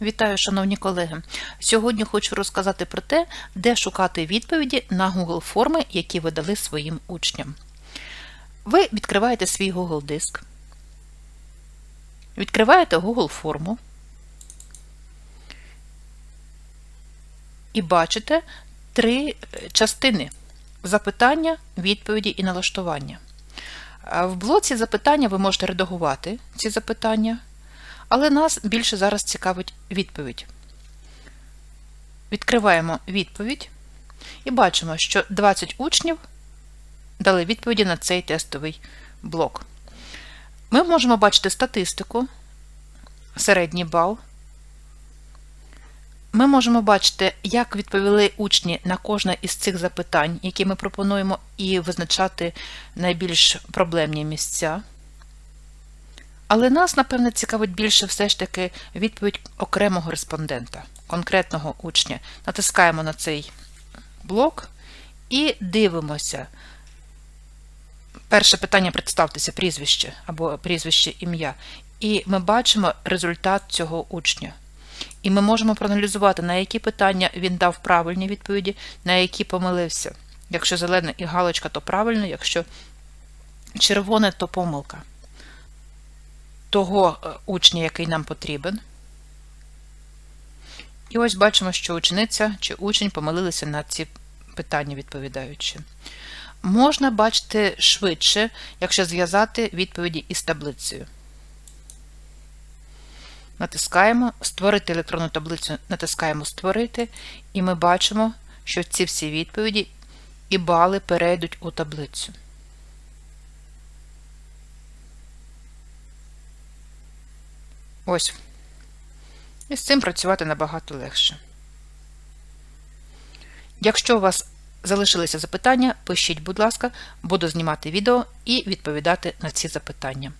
Вітаю, шановні колеги! Сьогодні хочу розказати про те, де шукати відповіді на Google форми, які ви дали своїм учням. Ви відкриваєте свій Google диск, відкриваєте Google форму і бачите три частини запитання, відповіді і налаштування. В блоці запитання ви можете редагувати ці запитання. Але нас більше зараз цікавить відповідь. Відкриваємо відповідь і бачимо, що 20 учнів дали відповіді на цей тестовий блок. Ми можемо бачити статистику, середній бал. Ми можемо бачити, як відповіли учні на кожне із цих запитань, які ми пропонуємо, і визначати найбільш проблемні місця. Але нас, напевне, цікавить більше все ж таки відповідь окремого респондента, конкретного учня. Натискаємо на цей блок і дивимося. Перше питання представтеся прізвище або прізвище ім'я. І ми бачимо результат цього учня. І ми можемо проаналізувати, на які питання він дав правильні відповіді, на які помилився. Якщо зелена і галочка, то правильно, якщо червоне, то помилка того е, учня, який нам потрібен. І ось бачимо, що учениця чи учень помилилися на ці питання, відповідаючи. Можна бачити швидше, якщо зв'язати відповіді із таблицею. Натискаємо Створити електронну таблицю, натискаємо Створити, і ми бачимо, що ці всі відповіді і бали перейдуть у таблицю. Ось. І з цим працювати набагато легше. Якщо у вас залишилися запитання, пишіть, будь ласка, буду знімати відео і відповідати на ці запитання.